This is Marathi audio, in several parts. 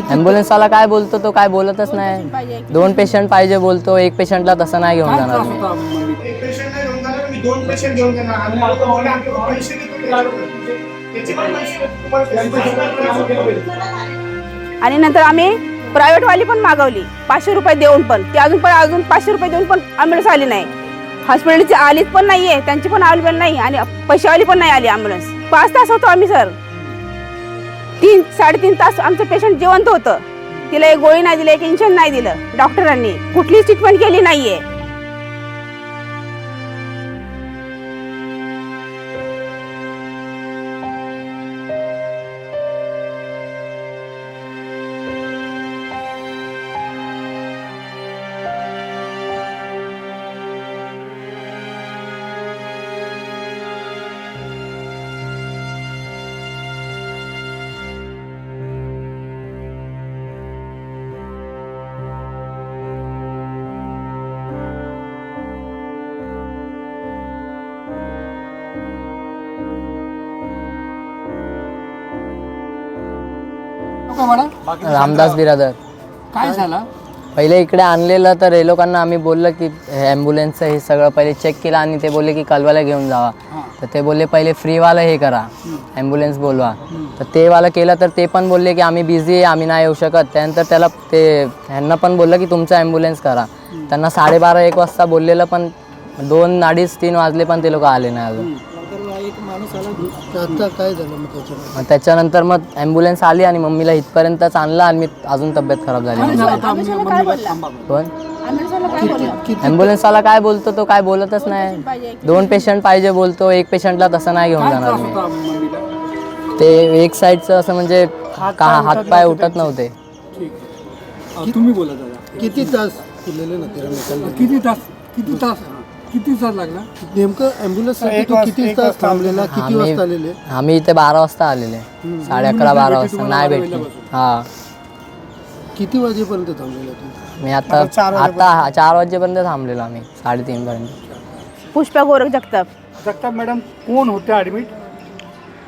ॲम्ब्युलन्सवाला काय बोलतो तो काय बोलतच नाही. दोन पेशंट पाहिजे बोलतो एक पेशंटला तसं नाही घेऊन जाणार मी. एक पेशंट नाही घेऊन जाणार मी दोन पेशंट घेऊन जाणार. आणि नंतर आम्ही प्रायव्हेटवाली पण मागवली. पाचशे रुपये देऊन पण. ती अजून पण अजून पाचशे रुपये देऊन पण ॲम्ब्युलन्स आली नाही. हॉस्पिटलची आलीच पण नाही आहे त्यांची पण अवेलेबल नाही आणि पैशावाली पण नाही आली ॲम्ब्युलन्स पाच तास होतो आम्ही सर तीन साडेतीन तास आमचं पेशंट जिवंत होतं. तिला एक गोळी नाही दिली एक इंजेक्शन नाही दिलं. डॉक्टरांनी कुठलीच ट्रीटमेंट केली नाहीये. का मॅडम रामदास बिरादर. काय झालं? पहिले इकडे आणलेलं तर हे लोकांना आम्ही बोललं की ॲम्ब्युलन्सचं हे सगळं पहिले चेक केलं आणि ते बोलले की कलवाला घेऊन जावा. तर ते बोलले पहिले फ्रीवालं हे करा. ॲम्ब्युलन्स बोलवा. तर ते वालं केलं तर ते पण बोलले की आम्ही बिझी आहे आम्ही नाही येऊ शकत. त्यानंतर त्याला ते ह्यांना पण बोललं की तुमचं ॲम्ब्युलन्स करा. त्यांना साडेबारा एक वाजता बोललेलं पण दोन अडीच तीन वाजले पण ते लोक आले नाही अजून. आता काय झालं मग त्याच्यामध्ये? मग त्याच्यानंतर मग ॲम्ब्युलन्स आली आणि मम्मीला इथपर्यंतच आणलं आणि मी अजून तब्येत खराब झाली पण ॲम्ब्युलन्सवाला काय बोलतो तो काय बोलतच नाही. दोन पेशंट पाहिजे बोलतो एक पेशंटला तसं नाही घेऊन जाणार मी. ते एक साईडचं असं म्हणजे का हातपाय उठत नव्हते. तुम्ही बोला दादा किती तास ना किती तास किती तास? किती तास लागला? नेमकं ॲम्ब्युलन्स एक किती एक तास वाजता थांबलेला. किती आम्ही वाजता आलेले? आम्ही इथे बारा वाजता आलेले. साडे अकरा बारा वाजता. नाही भेटले. हा. किती वाजेपर्यंत थांबलेला तू? मी आता आता चार वाजेपर्यंत. थांबलेलो आम्ही साडेतीन पर्यंत पुष्पा गोरख जगताप. जगताप मॅडम कोण होते ॲडमिट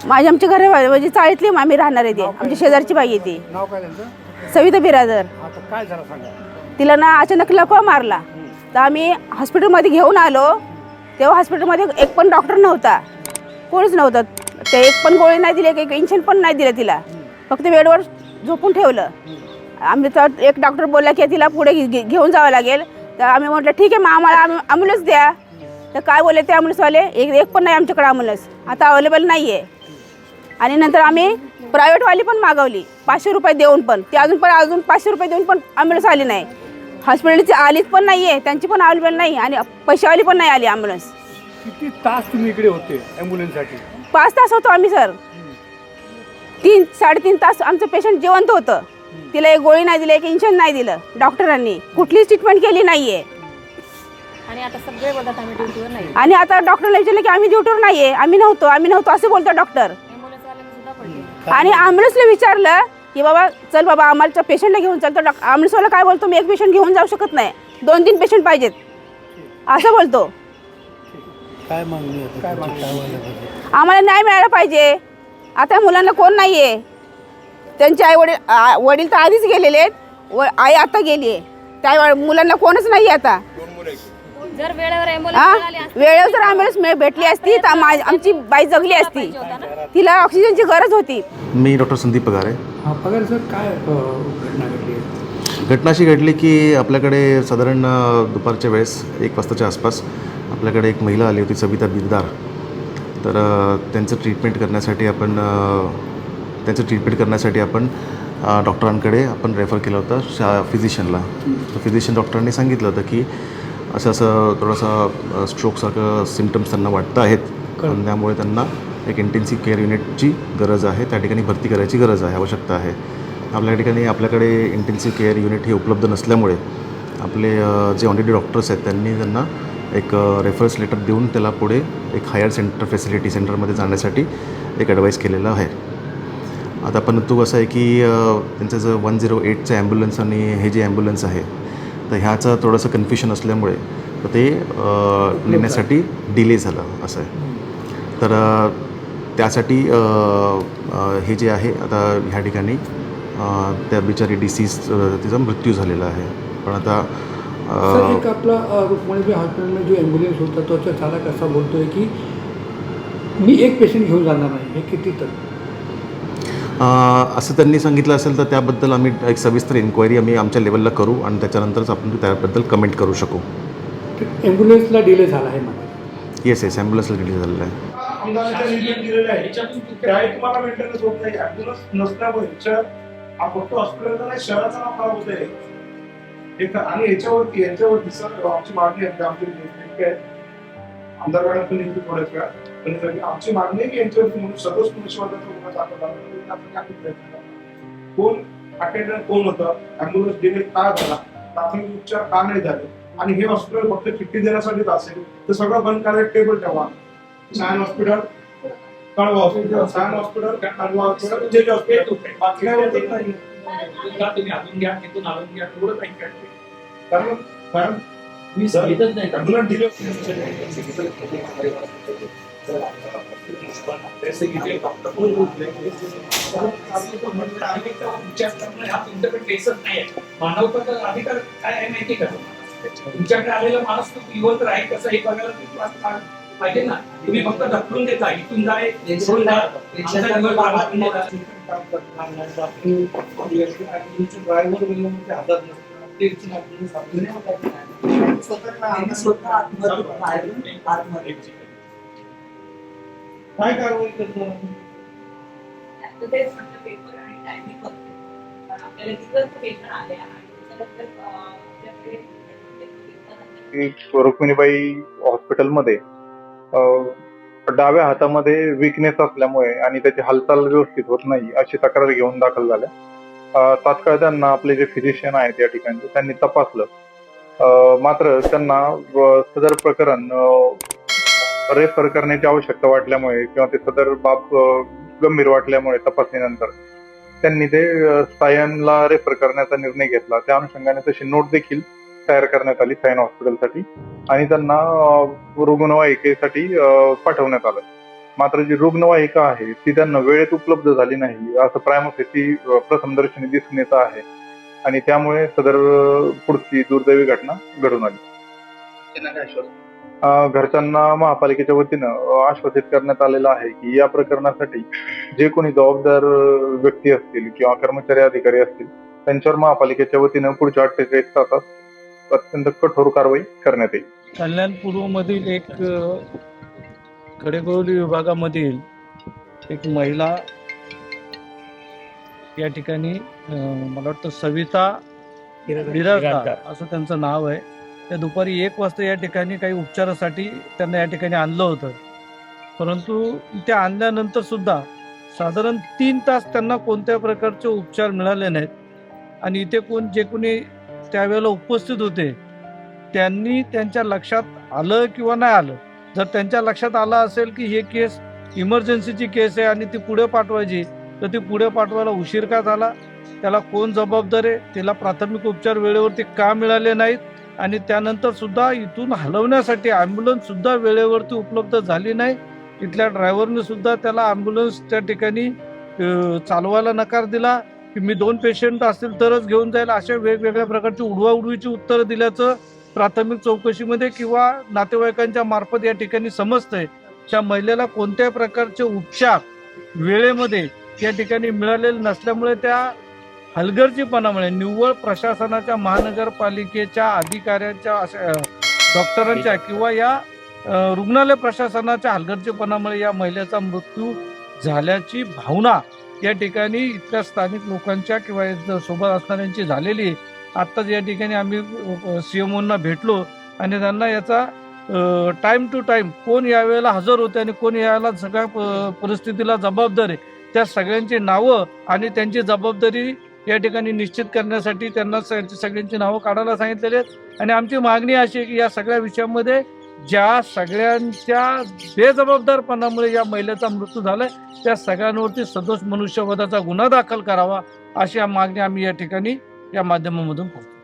माझी आमच्या घरी म्हणजे चाळीतली आम्ही राहणार आहे ती. आमच्या शेजारची बाई आहे ती. नाव काय त्यांचं? सविता बिरादर. आता काय झालं सांगा. तिला ना अचानक लकवा मारला. तर आम्ही हॉस्पिटलमध्ये घेऊन आलो. तेव्हा हॉस्पिटलमध्ये एक पण डॉक्टर नव्हता. कोणीच नव्हतं. ते एक पण गोळी नाही दिली एक इंजेक्शन पण नाही दिलं तिला. फक्त बेडवर झोपून ठेवलं. आम्ही तर एक डॉक्टर बोलला की तिला पुढे घे- घेऊन जावं लागेल. तर आम्ही म्हटलं ठीक आहे मग आम्हाला ॲम्ब्युलन्स द्या. तर काय बोलले ते ॲम्ब्युलन्सवाले एक एक पण नाही आमच्याकडे ॲम्ब्युलन्स आता अवेलेबल नाही आहे आणि नंतर आम्ही प्रायव्हेटवाली पण मागवली. पाचशे रुपये देऊन पण. ती अजून पण अजून पाचशे रुपये देऊन पण ॲम्ब्युलन्स आली नाही. हॉस्पिटलची आलीच पण नाही आहे त्यांची पण अवेलेबल नाही आणि पैशावाली पण नाही आली ॲम्ब्युलन्स. किती तास तुम्ही इकडे होते ॲम्ब्युलन्ससाठी? पाच तास होतो आम्ही सर. तीन साडेतीन तास आमचं पेशंट जिवंत होतं. तिला एक गोळी नाही दिली एक इंजेक्शन नाही दिलं डॉक्टरांनी. कुठलीच ट्रीटमेंट केली नाही आहे आणि आता सगळे बोलतात आम्ही ड्युटीवर नाही आणि आता डॉक्टरला विचारलं की आम्ही ड्युटीवर नाही आहे आम्ही नव्हतो आम्ही नव्हतो असं बोलतो डॉक्टर ॲम्ब्युलन्सवाल्यांना सुद्धा पडले. आणि ॲम्ब्युलन्सला विचारलं की बाबा चल बाबा आम्हाला पेशंटला घेऊन चल. तर डॉक ॲम्ब्युलन्सवाला काय बोलतो मी एक पेशंट घेऊन जाऊ शकत नाही. दोन तीन पेशंट पाहिजेत. असं बोलतो. काय आम्हाला न्याय मिळायला पाहिजे. आता मुलांना कोण नाही आहे त्यांचे आई वडील वडील तर आधीच गेलेले आहेत. व आई आता गेली आहे त्या मुलांना कोणच नाही आहे आता. जर वेळेवर जर ॲम्ब्युलन्स मिळ- भेटली असती तर मा- आमची बाई जगली असती. तिला ऑक्सिजनची गरज होती. मी डॉक्टर संदीप पगारे. हा पगार सर काय घटना घडली घटना अशी घडली की आपल्याकडे साधारण दुपारच्या वेळेस एक वाजताच्या आसपास आपल्याकडे एक महिला आली होती सविता बिरदार तर त्यांचं ट्रीटमेंट करण्यासाठी आपण त्यांचं ट्रीटमेंट करण्यासाठी आपण डॉक्टरांकडे आपण रेफर केलं होतं शा फिजिशियनला तर फिजिशियन डॉक्टरांनी सांगितलं होतं की असं असं थोडंसं स्ट्रोकसारखं सिमटम्स त्यांना वाटतं आहेत. त्यामुळे त्यांना एक इंटेन्सिव्ह केअर युनिटची गरज आहे. त्या ठिकाणी भरती करायची गरज आहे आवश्यकता आहे. आपल्या ठिकाणी आपल्याकडे इंटेन्सिव्ह केअर युनिट हे उपलब्ध नसल्यामुळे आपले जे ऑलरेडी डॉक्टर्स आहेत त्यांनी त्यांना एक रेफरन्स लेटर देऊन त्याला पुढे एक हायर सेंटर फॅसिलिटी सेंटरमध्ये जाण्यासाठी एक ॲडवाईस केलेलं आहे. आता परंतु असं आहे की त्यांचं जर वन झिरो एटचं ॲम्ब्युलन्स आणि हे जे ॲम्ब्युलन्स आहे तर ह्याचं थोडंसं कन्फ्युशन असल्यामुळे तर ते नेण्यासाठी डिले झालं असं आहे. तर त्यासाठी हे जे आहे आता ह्या ठिकाणी त्या बिचारी डिसीज तिचा मृत्यू झालेला आहे. पण आता एक आपला रुक्मिणीबाई हॉस्पिटलमध्ये जो ॲम्ब्युलन्स होता तो चालक असा बोलतोय की मी एक पेशंट घेऊन जाणार नाही हे किती तर? असं त्यांनी सांगितलं असेल तर त्याबद्दल आम्ही एक सविस्तर इन्क्वायरी आम्ही आमच्या लेवलला करू आणि त्याच्यानंतरच आपण त्याबद्दल कमेंट करू शकू. ॲम्ब्युलन्सला डिले झाला आहे मला येस येस ॲम्ब्युलन्सला रिलीज झालेलं आहे. रिपोर्ट दिलेला आहे त्याही तुम्हाला मेंटेनन्स होत नाही. ऍम्ब्युलन्स नसल्यामुळे शहर हा फक्त हॉस्पिटलचा नाही शहराचं नाव खराब होत आहे आणि याच्यावरती याच्यावरती सर आमची मागणी आहे आमची आहे. आमदार मॅडम पण येतील थोड्याच वेळात. पण हे आमची मागणी आहे की यांच्यावरती म्हणून गुन्हा दाखल झाला पाहिजे. आपण काय प्रयत्न? कोण अटेंडंट कोण होतं? ऍम्ब्युलन्स डिले का झाला. प्राथमिक उपचार का नाही झाले? आणि हे हॉस्पिटल फक्त चिठ्ठी देण्यासाठीच असेल. तर सगळं बंद करायला टेबल ठेवा. Sion hospital Kalwa hospital Sion hospital Kalwa hospital J J hospital बाकी काय नाही तुम्ही आणून घ्या तिथून आणून घ्या एवढं काही काय कारण कारण मी सांगितच नाही. आहे मानवता अधिकार काय आहे माहिती का? तुमच्याकडे आलेला माणूस तो राहील कसं हे बघायला पाहिजे ना? तुम्ही फक्त ढकलून देता इथून जाय इथून जा. आमचा दिवस बरबाद देता. काय कारवाई म्हटलं पेपर आणि टायमिंग बघते. कारण आपल्याला तिथं पेपर आले आणि त्याच्यानंतर अं, आपल्याकडे पेपर की रुक्मिणीबाई हॉस्पिटलमध्ये डाव्या हातामध्ये विकनेस असल्यामुळे आणि त्याची हालचाल व्यवस्थित होत नाही अशी तक्रार घेऊन दाखल झाल्या. तात्काळ त्यांना आपले जे फिजिशियन आहेत या ठिकाणचे त्यांनी तपासलं. मात्र त्यांना सदर प्रकरण रेफर करण्याची आवश्यकता वाटल्यामुळे किंवा ते सदर बाब गंभीर वाटल्यामुळे तपासणीनंतर त्यांनी ते सायनला रेफर करण्याचा निर्णय घेतला. त्या अनुषंगाने तशी नोट देखील तयार करण्यात आली सायन हॉस्पिटलसाठी आणि त्यांना रुग्णवाहिकेसाठी पाठवण्यात आलं. मात्र जी रुग्णवाहिका आहे ती त्यांना वेळेत उपलब्ध झाली नाही असं प्रायमोफेसी प्रथमदर्शनी दिसून येत आहे. आणि त्यामुळे सदर पुढची दुर्दैवी घटना घडून आली. घरच्यांना महापालिकेच्या वतीनं आश्वासित करण्यात आलेलं आहे की या प्रकरणासाठी जे कोणी जबाबदार व्यक्ती असतील किंवा कर्मचारी अधिकारी असतील त्यांच्यावर महापालिकेच्या वतीनं पुढच्या अठ्ठेचाळीस तासात अत्यंत कठोर कारवाई करण्यात येईल. कल्याण पूर्वमधील एक अ, विभागामधील एक महिला या ठिकाणी मला वाटतं सविता बिराजदार असं त्यांचं नाव आहे. त्या दुपारी एक वाजता या ठिकाणी काही उपचारासाठी त्यांना या ठिकाणी आणलं होतं. परंतु ते आणल्यानंतर सुद्धा साधारण तीन तास त्यांना कोणत्या प्रकारचे उपचार मिळाले नाहीत. आणि इथे कोण जे कोणी त्यावेळेला उपस्थित होते. त्यांनी त्यांच्या लक्षात आलं किंवा नाही आलं? जर त्यांच्या लक्षात आलं असेल की हे केस इमर्जन्सीची केस आहे आणि ती पुढे पाठवायची तर ती पुढे पाठवायला उशीर का झाला? त्याला कोण जबाबदार आहे? त्याला प्राथमिक उपचार वेळेवरती का मिळाले नाहीत? आणि त्यानंतर सुद्धा इथून हलवण्यासाठी ॲम्ब्युलन्स सुद्धा वेळेवरती उपलब्ध झाली नाही. इथल्या ड्रायव्हरने सुद्धा त्याला ॲम्ब्युलन्स त्या ठिकाणी चालवायला नकार दिला. की मी दोन पेशंट असतील तरच घेऊन जाईल अशा वेगवेगळ्या प्रकारची उडवाउडवीची उत्तरं दिल्याचं प्राथमिक चौकशीमध्ये किंवा नातेवाईकांच्या मार्फत या ठिकाणी समजतंय. त्या महिलेला कोणत्याही प्रकारचे उपचार वेळेमध्ये या ठिकाणी मिळालेले नसल्यामुळे त्या हलगर्जीपणामुळे निव्वळ प्रशासनाच्या महानगरपालिकेच्या अधिकाऱ्यांच्या अशा डॉक्टरांच्या किंवा या रुग्णालय प्रशासनाच्या हलगर्जीपणामुळे या महिलेचा मृत्यू झाल्याची भावना या ठिकाणी इथल्या स्थानिक लोकांच्या किंवा इथं सोबत असणाऱ्यांची झालेली आहे. आत्ताच या ठिकाणी आम्ही सी एम ओंना भेटलो आणि त्यांना याचा टाइम टू टाइम कोण यावेळेला हजर होते आणि कोण यावेळेला सगळ्या प- परिस्थितीला जबाबदार आहे त्या सगळ्यांची नावं आणि त्यांची जबाबदारी या ठिकाणी निश्चित करण्यासाठी त्यांना सगळ्यांची नावं काढायला सांगितलेली आहेत. आणि आमची मागणी अशी आहे की या सगळ्या विषयामध्ये ज्या सगळ्यांच्या बेजबाबदारपणामुळे या महिलेचा मृत्यू झालाय त्या सगळ्यांवरती सदोष मनुष्यवधाचा गुन्हा दाखल करावा अशी मागणी आम्ही या ठिकाणी या माध्यमामधून करतो.